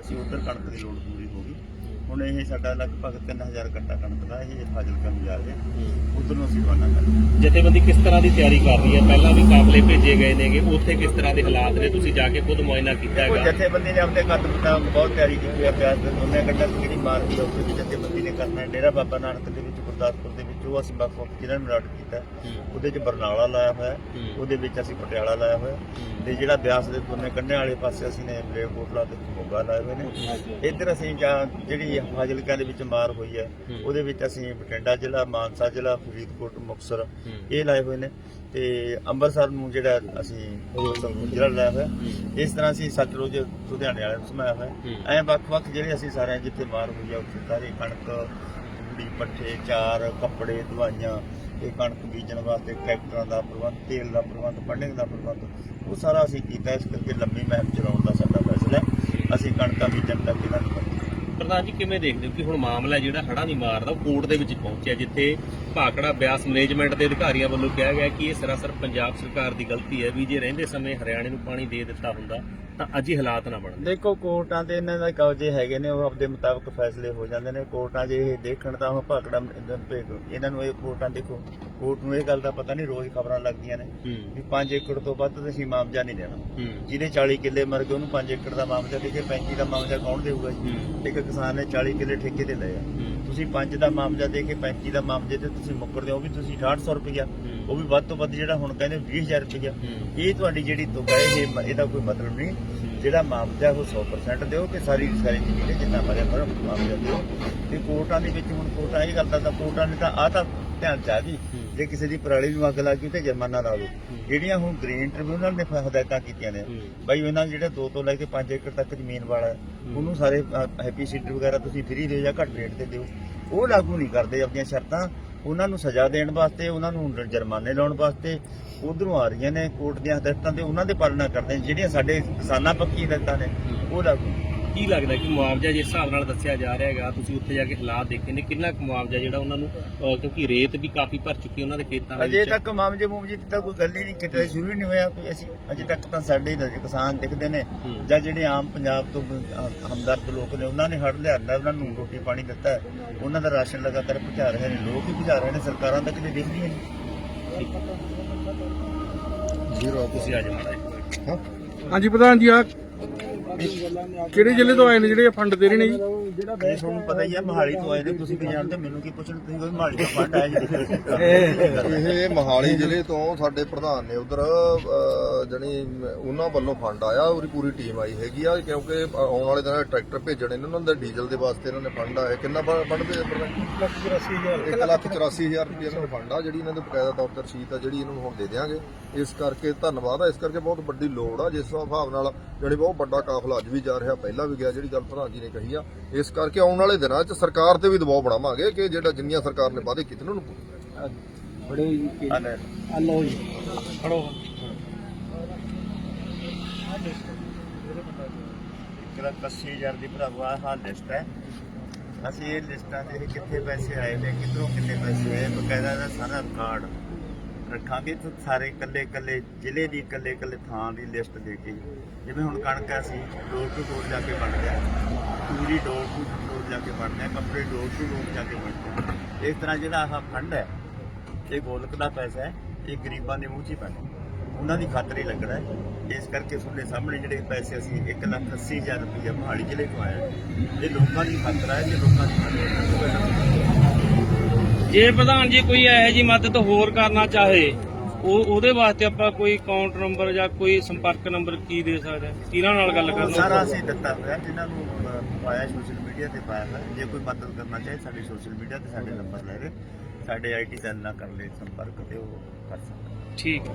ਅਸੀਂ ਉਧਰ ਕਣਕ ਦੀ ਲੋੜ ਪੂਰੀ ਹੋ ਗਈ। ਹੁਣ ਇਹ ਸਾਡਾ ਲਗਭਗ 3000 ਕੱਟਾ ਕਣਕ ਦਾ ਇਹ ਫਾਜ਼ਿਲਕਾ ਨੂੰ ਜਾ ਰਿਹਾ ਉਧਰ ਨੂੰ ਅਸੀਂ ਰਵਾਨਾ ਕਰਾਂਗੇ ਜਥੇਬੰਦੀ ਕਿਸ ਤਰ੍ਹਾਂ ਦੀ ਤਿਆਰੀ ਕਰ ਰਹੀ ਹੈ? ਪਹਿਲਾਂ ਵੀ ਕਾਫਲੇ ਭੇਜੇ ਗਏ ਨੇਗੇ। ਉੱਥੇ ਕਿਸ ਤਰ੍ਹਾਂ ਦੇ ਹਾਲਾਤ ਨੇ? ਤੁਸੀਂ ਜਾ ਕੇ ਖੁਦ ਮੁਆਇਨਾ ਕੀਤਾ ਹੈਗਾ। ਜਥੇਬੰਦੀ ਨੇ ਆਪਣੇ ਕਦਮ ਮੁਤਾਬਕ ਬਹੁਤ ਤਿਆਰੀ ਕੀਤੀ ਹੈ। ਪਿਆਸ ਦੇ ਦੋਨੇ ਕੱਟਾ ਦੀ ਜਿਹੜੀ ਮਾਰ ਦੀ ਉੱਥੇ ਵੀ ਜਥੇਬੰਦੀ ਨੇ ਕਰਨਾ ਹੈ। ਡੇਰਾ ਬਾਬਾ ਨਾਨਕ ਦੇ ਵਿੱਚ ਗੁਰਦਾਸਪੁਰ ਦੇ ਵਿੱਚ ਉਹ ਅਸੀਂ ਵੱਖ ਵੱਖ ਜ਼ਿਲ੍ਹਿਆਂ ਨੂੰ ਰਾਟ ਕੀਤਾ ਹੈ। ਉਹਦੇ 'ਚ ਬਰਨਾਲਾ ਲਾਇਆ ਹੋਇਆ ਹੈ, ਹੂੰ। ਉਹਦੇ ਵਿੱਚ ਅਸੀਂ ਪਟਿਆਲਾ ਲਾਇਆ ਹੋਇਆ ਹੈ। ਤੇ ਜਿਹੜਾ ਬਿਆਸ ਦੇ ਦੋਨੇ ਕੰਢੇ ਵਾਲੇ ਪਾਸੇ ਅਸੀਂ ਨੇ ਮਲੇਰਕੋਟਲਾ ਤੇ ਮੋਗਾ ਲਾਏ ਹੋਏ ਨੇ ਇੱਧਰ ਅਸੀਂ ਜਾਂ ਜਿਹੜੀ ਫਾਜ਼ਿਲਕਾ ਦੇ ਵਿੱਚ ਮਾਰ ਹੋਈ ਹੈ ਹੂੰ। ਉਹਦੇ ਵਿੱਚ ਅਸੀਂ ਬਠਿੰਡਾ ਜ਼ਿਲ੍ਹਾ ਮਾਨਸਾ ਜ਼ਿਲ੍ਹਾ ਫਰੀਦਕੋਟ ਮੁਕਤਸਰ ਇਹ ਲਾਏ ਹੋਏ ਨੇ ਤੇ ਅੰਮ੍ਰਿਤਸਰ ਨੂੰ ਜਿਹੜਾ ਅਸੀਂ ਜ਼ਿਲ੍ਹਾ ਲਾਇਆ ਹੋਇਆ ਇਸ ਤਰ੍ਹਾਂ ਅਸੀਂ ਸਤਲੁਜ ਲੁਧਿਆਣੇ ਵਾਲੇ ਨੂੰ ਸਮਾਇਆ ਹੋਇਆ ਹੂੰ। ਐ ਵੱਖ-ਵੱਖ ਜਿਹੜੇ ਅਸੀਂ ਸਾਰੇ ਜਿੱਥੇ ਮਾਰ ਹੋਈ ਆ ਉੱਥੇ ਸਾਰੇ ਕਣਕ ਤੂੜੀ ਪੱਠੇ, ਚਾਰ ਕੱਪੜੇ, ਦਵਾਈਆਂ ਤੇ ਕਣਕ ਬੀਜਣ ਵਾਸਤੇ ਟਰੈਕਟਰਾਂ ਦਾ ਪ੍ਰਬੰਧ, ਤੇਲ ਦਾ ਪ੍ਰਬੰਧ ਪੰਡਿੰਗ ਦਾ ਪ੍ਰਬੰਧ, ਉਹ ਸਾਰਾ ਅਸੀਂ ਕੀਤਾ, ਇਸ ਕਰਕੇ ਲੰਮੀ ਮਹਿਮ ਚਲਾਉਣ ਦਾ ਸਾਡਾ ਫੈਸਲਾ ਹੈ ਅਸੀਂ ਕਣਕਾਂ ਬੀਜਣ ਤੱਕ ਇਹਨਾਂ ਨੂੰ ਪ੍ਰਧਾਨ ਜੀ ਕਿਵੇਂ ਦੇਖਦੇ ਹੋ? ਕਿ ਹੁਣ ਮਾਮਲਾ ਜਿਹੜਾ ਹੜ੍ਹਾਂ ਦੀ ਮਾਰ ਉਹ ਕੋਰਟ ਦੇ ਵਿੱਚ ਪਹੁੰਚਿਆ, ਜਿੱਥੇ ਭਾਖੜਾ ਬਿਆਸ ਮੈਨੇਜਮੈਂਟ ਦੇ ਅਧਿਕਾਰੀਆਂ ਵੱਲੋਂ ਕਿਹਾ ਗਿਆ ਕਿ ਇਹ ਸਰਾਸਰ ਪੰਜਾਬ ਸਰਕਾਰ ਦੀ ਗਲਤੀ ਹੈ ਵੀ ਜੇ ਰਹਿੰਦੇ ਸਮੇਂ ਹਰਿਆਣੇ ਨੂੰ ਪਾਣੀ ਦੇ ਦਿੱਤਾ ਹੁੰਦਾ, ਤਾਂ ਅੱਜ ਹੀ ਹਾਲਾਤ ਨਾ ਬਣਦੇ ਦੇਖੋ, ਕੋਰਟਾਂ ਦੇ ਇਹਨਾਂ ਦਾ ਕਬਜ਼ੇ ਹੈਗੇ ਨੇ, ਉਹ ਆਪਦੇ ਮੁਤਾਬਕ ਫੈਸਲੇ ਹੋ ਜਾਂਦੇ ਨੇ। ਕੋਰਟਾਂ ਜੇ ਇਹ ਦੇਖਣ ਤਾਂ ਉਹ ਭਾਕੜਾ ਇਹਨਾਂ ਨੂੰ ਇਹ ਕੋਰਟਾਂ ਦੇਖੋ। ਕੋਰਟ ਨੂੰ ਇਹ ਗੱਲ ਦਾ ਪਤਾ ਨਹੀਂ ਰੋਜ਼ ਖਬਰਾਂ ਲੱਗਦੀਆਂ ਨੇ ਵੀ 5 ਏਕੜ ਤੋਂ ਵੱਧ ਤੁਸੀਂ ਮਾਮਜਾ ਨਹੀਂ ਦੇਣਾ। ਜਿਹਨੇ 40 ਕਿੱਲੇ ਮਰ ਗਏ ਉਹਨੂੰ 5 ਏਕੜ ਦਾ ਮਾਮਜਾ ਦੇ ਕੇ 35 ਦਾ ਮਾਮਜਾ ਕੌਣ ਦੇਊਗਾ ਜੀ? ਇੱਕ ਕਿਸਾਨ ਨੇ 40 ਕਿੱਲੇ ਠੇਕੇ ਤੇ ਲਏ ਆ। ਹੂੰ। ਤੁਸੀਂ 5 ਦਾ ਮਾਮਜਾ ਦੇ ਕੇ 35 ਦਾ ਮਾਮਜੇ ਤੇ ਤੁਸੀਂ ਮੁੱਕਰਦੇ ਹੋ ਵੀ ਤੁਸੀਂ 6800 ਰੁਪਇਆ। ਉਹ ਵੀ ਵੱਧ ਤੋਂ ਵੱਧ ਜਿਹੜਾ ਹੁਣ ਕਹਿੰਦੇ 20000 ਰੁਪਇਆ। ਇਹ ਤੁਹਾਡੀ ਜਿਹੜੀ ਹੈ ਇਹ ਇਹਦਾ ਕੋਈ ਮਤਲਬ ਨਹੀਂ। ਜਿਹੜਾ ਮਾਮਜਾ ਉਹ 100% ਦਿਓ ਕਿ ਸਾਰੀ ਦੀ ਸਾਰੀ ਜ਼ਮੀਨ ਜਿੰਨਾ ਮਰਿਆ ਪਰ ਮਾਮਜਾ ਦਿਓ। ਤੇ ਕੋਰਟਾਂ ਦੇ ਵਿੱਚ ਹੁਣ ਕੋਰਟਾਂ ਇਹ ਗੱਲ ਤਾਂ ਕੋਰਟਾਂ ਨੇ ਤਾਂ ਆ ਤਾਂ ਧਿਆਨ ਚ ਆ ਜੀ। ਜੇ ਕਿਸੇ ਦੀ ਪਰਾਲੀ ਨੂੰ ਅੱਗ ਲੱਗ ਗਈ ਤੇ ਜੁਰਮਾਨਾ ਲਾ ਲਓ। ਜਿਹੜੀਆਂ ਹੁਣ ਗ੍ਰੀਨ ਟ੍ਰਿਬਿਊਨਲ ਨੇ ਹਦਾਇਤਾਂ ਕੀਤੀਆਂ ਨੇ। ਬਾਈ ਉਹਨਾਂ ਜਿਹੜੇ 2 ਤੋਂ ਲੈ ਕੇ 5 ਏਕੜ ਤੱਕ ਜ਼ਮੀਨ ਵਾਲਾ ਉਹਨੂੰ ਸਾਰੇ ਹੈਪੀ ਸੀਡਰ ਵਗੈਰਾ ਤੁਸੀਂ ਫ੍ਰੀ ਦਿਓ ਜਾਂ ਘੱਟ ਰੇਟ ਤੇ ਦਿਓ। ਉਹ ਲਾਗੂ ਨਹੀਂ ਕਰਦੇ ਆਪਣੀਆਂ ਸ਼ਰਤਾਂ। ਉਹਨਾਂ ਨੂੰ ਸਜ਼ਾ ਦੇਣ ਵਾਸਤੇ ਉਹਨਾਂ ਨੂੰ ਜੁਰਮਾਨੇ ਲਾਉਣ ਵਾਸਤੇ ਉਧਰੋਂ ਆ ਰਹੀਆਂ ਨੇ ਕੋਰਟ ਦੀਆਂ ਹਦਾਇਤਾਂ ਤੇ ਉਹਨਾਂ ਦੇ ਪਾਲਣਾ ਕਰਦੇ ਜਿਹੜੀਆਂ ਸਾਡੇ ਕਿਸਾਨਾਂ ਪੱਕੀ ਹਦਾਇਤਾਂ ਨੇ ਉਹ ਲਾਗੂ। ਕੀ ਲੱਗਦਾ ਕਿ ਮੁਆਵਜ਼ਾ ਜਿਸ ਹਿਸਾਬ ਨਾਲ ਦੱਸਿਆ ਜਾ ਰਿਹਾ ਹੈਗਾ ਤੁਸੀਂ ਉੱਥੇ ਜਾ ਕੇ ਹਾਲਾਤ ਦੇਖੇ ਨੇ ਕਿੰਨਾ ਕੁ ਮੁਆਵਜ਼ਾ ਜਿਹੜਾ ਉਹਨਾਂ ਨੂੰ ਅਹ ਕਿਉਂਕਿ ਰੇਤ ਵੀ ਕਾਫੀ ਭਰ ਚੁੱਕੀ ਉਹਨਾਂ ਦੇ ਖੇਤਾਂ ਦੇ ਅਜੇ ਵਿੱਚ। ਤੱਕ ਮਾਮਲੇ ਮੂਮਜੇ ਦੀ ਤਾਂ ਕੋਈ ਗੱਲ ਹੀ ਨਹੀਂ ਕਿਤੇ ਸ਼ੁਰੂ ਹੀ ਨਹੀਂ ਹੋਇਆ ਕੋਈ। ਅਸੀਂ ਅਜੇ ਤੱਕ ਤਾਂ ਸਾਡੇ ਹੀ ਕਿਸਾਨ ਦਿਖਦੇ ਨੇ ਹੂੰ। ਜਾਂ ਜਿਹੜੇ ਆਮ ਪੰਜਾਬ ਤੋਂ ਅਹ, ਹਮਦਰਦ ਲੋਕ ਨੇ ਉਹਨਾਂ ਨੇ ਹੜ ਲਿਆਂਦਾ ਉਹਨਾਂ ਨੂੰ ਰੋਟੀ ਪਾਣੀ ਦਿੱਤਾ। ਹੈ। ਉਹਨਾਂ ਦਾ ਰਾਸ਼ਨ ਲਗਾਤਾਰ ਪਹੁੰਚਾ ਰਹੇ ਨੇ ਲੋਕ ਹੀ ਪਹੁੰਚਾ ਰਹੇ ਨੇ ਸਰਕਾਰਾਂ ਤੱਕ ਕਿਤੇ ਦਿਖਦੀਆਂ ਨਹੀਂ ਜ਼ੀਰੋ ਤੁਸੀਂ ਆ ਜਾਓ ਮਾੜਾ ਹਾਂਜੀ ਪ੍ਰਧਾਨ ਜੀ ਆ ਕਿਹੜੇ ਜ਼ਿਲ੍ਹੇ ਤੋਂ ਆਏ ਨੇ ਜਿਹੜੇ ਇਹ ਫੰਡ ਦੇ ਰਹੇ ਨੇ ਜੀ? ਇਹ ਤੁਹਾਨੂੰ ਪਤਾ ਹੀ ਹੈ ਮਹਾਲੀ ਤੋਂ ਆਏ ਨੇ। ਤੁਸੀਂ ਕੀ ਜਾਣਦੇ ਮੈਨੂੰ ਕੀ ਪੁੱਛਣ ਤੁਸੀਂ ਕੋਈ ਮਹਾਲੀ ਦਾ ਫੰਡ ਆਇਆ ਜੀ ਇਹ ਮਹਾਲੀ ਜ਼ਿਲ੍ਹੇ ਤੋਂ ਸਾਡੇ ਪ੍ਰਧਾਨ ਨੇ ਉਧਰ ਜਣੀ ਉਹਨਾਂ ਵੱਲੋਂ ਫੰਡ ਆਇਆ। ਉਹਦੀ ਪੂਰੀ ਟੀਮ ਆਈ ਹੈਗੀ ਆ ਕਿਉਂਕਿ ਆਉਣ ਵਾਲੇ ਦਿਨਾਂ ਟਰੈਕਟਰ ਭੇਜਣੇ ਨੇ ਉਹਨਾਂ ਦੇ ਡੀਜ਼ਲ ਦੇ ਵਾਸਤੇ ਇਹਨਾਂ ਨੇ ਫੰਡ ਆਇਆ। ਕਿੰਨਾ ਫੰਡ ਭੇਜਿਆ ਪ੍ਰਧਾਨ 1 ਲੱਖ 84000 ਰੁਪਏ ਇਹਨਾਂ ਨੂੰ ਫੰਡ ਆ ਜਿਹੜੀ ਇਹਨਾਂ ਦੇ ਬਕਾਇਦਾ ਤੌਰ ਤੇ ਰਸੀਦ ਆ ਜਿਹੜੀ ਇਹਨਾਂ ਨੂੰ ਹੁਣ ਦੇ ਦੇਵਾਂਗੇ ਇਸ ਕਰਕੇ ਧੰਨਵਾਦ ਆ ਇਸ ਕਰਕੇ ਬਹੁਤ ਵੱਡੀ ਲੋੜ ਆ ਜਿਸ ਹਿਸਾਬ ਨਾਲ ਜਿਹੜੀ ਬਹੁਤ ਵੱਡਾ ਕਾਫਲਾ ਅੱਜ ਵੀ ਜਾ ਰਿਹਾ ਪਹਿਲਾਂ ਵੀ ਗਿਆ ਜਿਹੜੀ ਗੱਲ ਪ੍ਰਧਾਨ ਜੀ ਨੇ ਕਹੀ ਆ ਇਸ ਕਰਕੇ ਆਉਣ ਵਾਲੇ ਦਿਨਾਂ 'ਚ ਸਰਕਾਰ ਤੇ ਵੀ ਦਬਾਅ ਬਣਾਵਾਂਗੇ ਕਿ ਜਿਹੜਾ ਜਿੰਨੀਆਂ ਸਰਕਾਰ ਨੇ ਵਾਅਦੇ ਕੀਤੇ ਨੇ ਉਹਨੂੰ ਖੜੋ। ਇੱਕ ਲੱਖ ਅੱਸੀ ਹਜ਼ਾਰ ਦੀ ਭਰਾਵਾ ਆਹ ਲਿਸਟ ਹੈ। ਅਸੀਂ ਇਹ ਲਿਸਟਾਂ ਦੇ ਕਿੱਥੇ ਪੈਸੇ ਆਏ ਨੇ ਕਿੱਧਰੋਂ ਕਿੰਨੇ ਪੈਸੇ ਆਏ ਬਕਾਇਦਾ ਦਾ ਸਾਰਾ ਰਿਕਾਰਡ ਰੱਖਾਂਗੇ ਤੇ ਸਾਰੇ ਇਕੱਲੇ ਇਕੱਲੇ ਜ਼ਿਲ੍ਹੇ ਦੀ ਇਕੱਲੇ ਇਕੱਲੇ ਥਾਂ ਦੀ ਲਿਸਟ ਦੇ ਕੇ ਜਿਵੇਂ ਹੁਣ ਕਣਕ ਆ ਸੀ, ਡੋਰ ਟੂ ਡੋਰ ਜਾ ਕੇ ਵੰਡਦੇ ਗਿਆ ਪੂਰੀ ਡੋਰ ਟੂ ਡੋਰ ਜਾ ਕੇ ਬਣ ਗਿਆ ਕੱਪੜੇ ਡੋਰ ਟੂ ਡੋਰ ਜਾ ਕੇ ਵੰਡਦੇ ਗਿਆ ਇਸ ਤਰ੍ਹਾਂ ਜਿਹੜਾ ਆਹ ਫੰਡ ਹੈ, ਇਹ ਗੋਲਕ ਦਾ ਪੈਸਾ ਹੈ, ਇਹ ਗਰੀਬਾਂ ਦੇ ਮੂੰਹ 'ਚ ਹੀ ਪੈਣਾ ਉਹਨਾਂ ਦੀ ਖਾਤਰ ਹੀ ਲੱਗਣਾ ਹੈ। ਇਸ ਕਰਕੇ ਤੁਹਾਡੇ ਸਾਹਮਣੇ ਜਿਹੜੇ ਪੈਸੇ ਅਸੀਂ 1 ਲੱਖ 80 ਹਜ਼ਾਰ ਰੁਪਏ ਮਹਾਲੀ ਜ਼ਿਲ੍ਹੇ ਤੋਂ ਆਇਆ ਇਹ ਲੋਕਾਂ ਦੀ ਖਾਤਰ ਹੈ ਜੇ ਲੋਕਾਂ ਦੀ ਖਾਤਰ ਜੇ ਪ੍ਰਧਾਨ ਜੀ ਕੋਈ ਇਹੋ ਜੀ ਮਦਦ ਹੋਰ ਕਰਨਾ ਚਾਹੇ ਉਹ ਉਹਦੇ ਵਾਸਤੇ ਆਪਾਂ ਕੋਈ ਅਕਾਊਂਟ ਨੰਬਰ ਜਾਂ ਕੋਈ ਸੰਪਰਕ ਨੰਬਰ ਕੀ ਦੇ ਸਕਦੇ ਹਾਂ? ਕਿਹਨਾਂ ਨਾਲ ਗੱਲ ਕਰਨੀ ਸਾਰਾ ਅਸੀਂ ਦਿੱਤਾ ਹੋਇਆ ਜਿਨ੍ਹਾਂ ਨੂੰ ਪਾਇਆ ਸੋਸ਼ਲ ਮੀਡੀਆ ਤੇ ਪਾਇਆ ਹੋਇਆ ਜੇ ਕੋਈ ਮਦਦ ਕਰਨਾ ਚਾਹੇ ਸਾਡੇ ਸੋਸ਼ਲ ਮੀਡੀਆ ਤੇ ਸਾਡੇ ਨੰਬਰ ਲੈ ਲੈ ਸਾਡੇ ਆਈਟੀ ਸੈੱਲ ਨਾਲ ਕਰ ਲੈ ਸੰਪਰਕ ਤੇ ਉਹ ਕਰ ਸਕਦਾ ਠੀਕ ਹੈ।